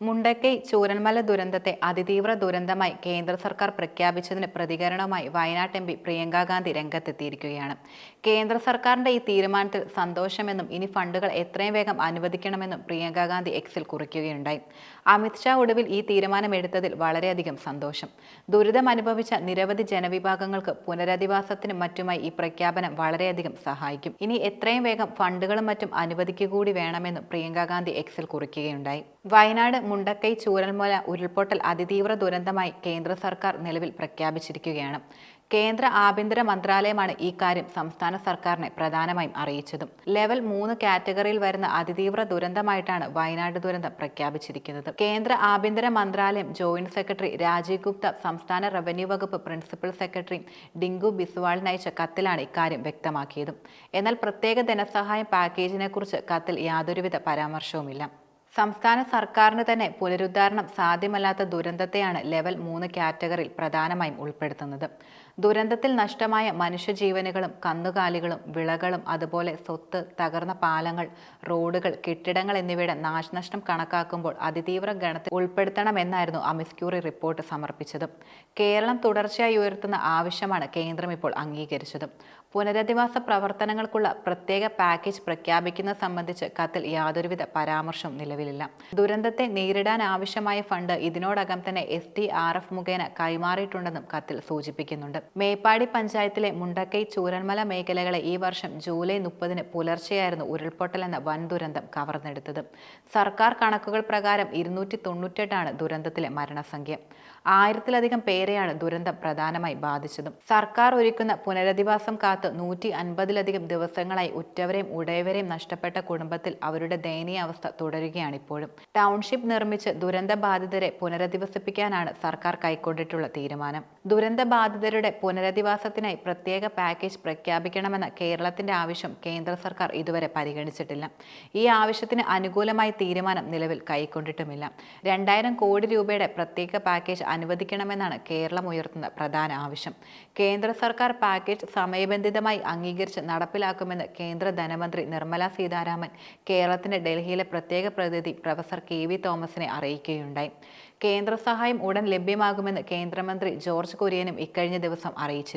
മുണ്ടക്കൈ ചൂരന്മല ദുരന്തത്തെ അതിതീവ്ര ദുരന്തമായി കേന്ദ്ര സർക്കാർ പ്രഖ്യാപിച്ചതിന് പ്രതികരണവുമായി വയനാട് എം പി പ്രിയങ്കാഗാന്ധി രംഗത്തെത്തിയിരിക്കുകയാണ്. കേന്ദ്ര സർക്കാരിന്റെ ഈ തീരുമാനത്തിൽ സന്തോഷമെന്നും ഇനി ഫണ്ടുകൾ എത്രയും വേഗം അനുവദിക്കണമെന്നും പ്രിയങ്കാഗാന്ധി എക്സിൽ കുറിക്കുകയുണ്ടായി. അമിത്ഷാ ഒടുവിൽ ഈ തീരുമാനമെടുത്തതിൽ വളരെയധികം സന്തോഷം. ദുരിതം അനുഭവിച്ച നിരവധി ജനവിഭാഗങ്ങൾക്ക് പുനരധിവാസത്തിനും മറ്റുമായി ഈ പ്രഖ്യാപനം വളരെയധികം സഹായിക്കും. ഇനി എത്രയും വേഗം ഫണ്ടുകളും മറ്റും അനുവദിക്കുകൂടി വേണമെന്നും പ്രിയങ്കാഗാന്ധി എക്സിൽ കുറിക്കുകയുണ്ടായി. വയനാട് മുണ്ടക്കൈ ചൂരൽമല ഉരുൾപൊട്ടൽ അതിതീവ്ര ദുരന്തമായി കേന്ദ്ര സർക്കാർ നിലവിൽ പ്രഖ്യാപിച്ചിരിക്കുകയാണ്. കേന്ദ്ര ആഭ്യന്തര മന്ത്രാലയമാണ് ഈ കാര്യം സംസ്ഥാന സർക്കാരിനെ പ്രധാനമായും അറിയിച്ചതും. ലെവൽ മൂന്ന് കാറ്റഗറിയിൽ വരുന്ന അതിതീവ്ര ദുരന്തമായിട്ടാണ് വയനാട് ദുരന്തം പ്രഖ്യാപിച്ചിരിക്കുന്നത്. കേന്ദ്ര ആഭ്യന്തര മന്ത്രാലയം ജോയിന്റ് സെക്രട്ടറി രാജീവ് ഗുപ്ത സംസ്ഥാന റവന്യൂ വകുപ്പ് പ്രിൻസിപ്പൽ സെക്രട്ടറി ഡിങ്കു ബിസ്വാളിന് അയച്ച കത്തിലാണ് ഇക്കാര്യം വ്യക്തമാക്കിയതും. എന്നാൽ പ്രത്യേക ധനസഹായം പാക്കേജിനെക്കുറിച്ച് കത്തിൽ യാതൊരുവിധ പരാമർശവുമില്ല. സംസ്ഥാന സർക്കാരിന് തന്നെ പുനരുദ്ധാരണം സാധ്യമല്ലാത്ത ദുരന്തത്തെയാണ് ലെവൽ മൂന്ന് കാറ്റഗറിയിൽ പ്രധാനമായും ഉൾപ്പെടുത്തുന്നത്. ദുരന്തത്തിൽ നഷ്ടമായ മനുഷ്യജീവനുകളും കന്നുകാലികളും വിളകളും അതുപോലെ സ്വത്ത് തകർന്ന പാലങ്ങൾ റോഡുകൾ കെട്ടിടങ്ങൾ എന്നിവയുടെ നാശനഷ്ടം കണക്കാക്കുമ്പോൾ അതിതീവ്ര ഗണത്തിൽ ഉൾപ്പെടുത്തണമെന്നായിരുന്നു അമിസ്ക്യൂറി റിപ്പോർട്ട് സമർപ്പിച്ചത്. കേരളം തുടർച്ചയായി ഉയർത്തുന്ന ആവശ്യമാണ് കേന്ദ്രം ഇപ്പോൾ അംഗീകരിച്ചത്. പുനരധിവാസ പ്രവർത്തനങ്ങൾക്കുള്ള പ്രത്യേക പാക്കേജ് പ്രഖ്യാപിക്കുന്നത് സംബന്ധിച്ച് കത്തിൽ യാതൊരുവിധ പരാമർശവും നിലവിലില്ല. ദുരന്തത്തെ നേരിടാൻ ആവശ്യമായ ഫണ്ട് ഇതിനോടകം തന്നെ എസ് ഡി ആർ എഫ് മുഖേന കൈമാറിയിട്ടുണ്ടെന്നും കത്തിൽ സൂചിപ്പിക്കുന്നുണ്ട്. മേപ്പാടി പഞ്ചായത്തിലെ മുണ്ടക്കൈ ചൂരന്മല മേഖലകളെ ഈ വർഷം ജൂലൈ മുപ്പതിന് പുലർച്ചെയായിരുന്നു ഉരുൾപൊട്ടൽ എന്ന വൻ ദുരന്തം കവർന്നെടുത്തത്. സർക്കാർ കണക്കുകൾ പ്രകാരം ഇരുന്നൂറ്റി തൊണ്ണൂറ്റെട്ടാണ് ദുരന്തത്തിലെ മരണസംഖ്യ. ആയിരത്തിലധികം പേരെയാണ് ദുരന്തം പ്രധാനമായി ബാധിച്ചതും. സർക്കാർ ഒരുക്കുന്ന പുനരധിവാസം കാത്ത് നൂറ്റി അൻപതിലധികം ദിവസങ്ങളായി ഉറ്റവരെയും ഉടയവരെയും നഷ്ടപ്പെട്ട കുടുംബത്തിൽ അവരുടെ ദയനീയ അവസ്ഥ തുടരുകയാണ് ഇപ്പോഴും ടൗൺഷിപ്പ് നിർമ്മിച്ച് ദുരന്ത ബാധിതരെ പുനരധിവസിപ്പിക്കാനാണ് സർക്കാർ കൈക്കൊണ്ടിട്ടുള്ള തീരുമാനം. ദുരന്ത ബാധിതരുടെ പുനരധിവാസത്തിനായി പ്രത്യേക പാക്കേജ് പ്രഖ്യാപിക്കണമെന്ന കേരളത്തിന്റെ ആവശ്യം കേന്ദ്ര സർക്കാർ ഇതുവരെ പരിഗണിച്ചിട്ടില്ല. ഈ ആവശ്യത്തിന് അനുകൂലമായ തീരുമാനം നിലവിൽ കൈക്കൊണ്ടിട്ടുമില്ല. രണ്ടായിരം കോടി രൂപയുടെ പ്രത്യേക പാക്കേജ് അനുവദിക്കണമെന്നാണ് കേരളം ഉയർത്തുന്ന പ്രധാന ആവശ്യം. കേന്ദ്ര സർക്കാർ പാക്കേജ് സമയബന്ധിതമായി അംഗീകരിച്ച് നടപ്പിലാക്കുമെന്ന് കേന്ദ്ര ധനമന്ത്രി നിർമ്മല സീതാരാമൻ കേരളത്തിന്റെ ഡൽഹിയിലെ പ്രത്യേക പ്രതിനിധി പ്രൊഫസർ കെ വി തോമസിനെ അറിയിക്കുകയുണ്ടായി. കേന്ദ്ര സഹായം ഉടൻ ലഭ്യമാകുമെന്ന് കേന്ദ്രമന്ത്രി ജോർജ് കുര്യനും ഇക്കഴിഞ്ഞ ദിവസം അറിയിച്ചിരുന്നു.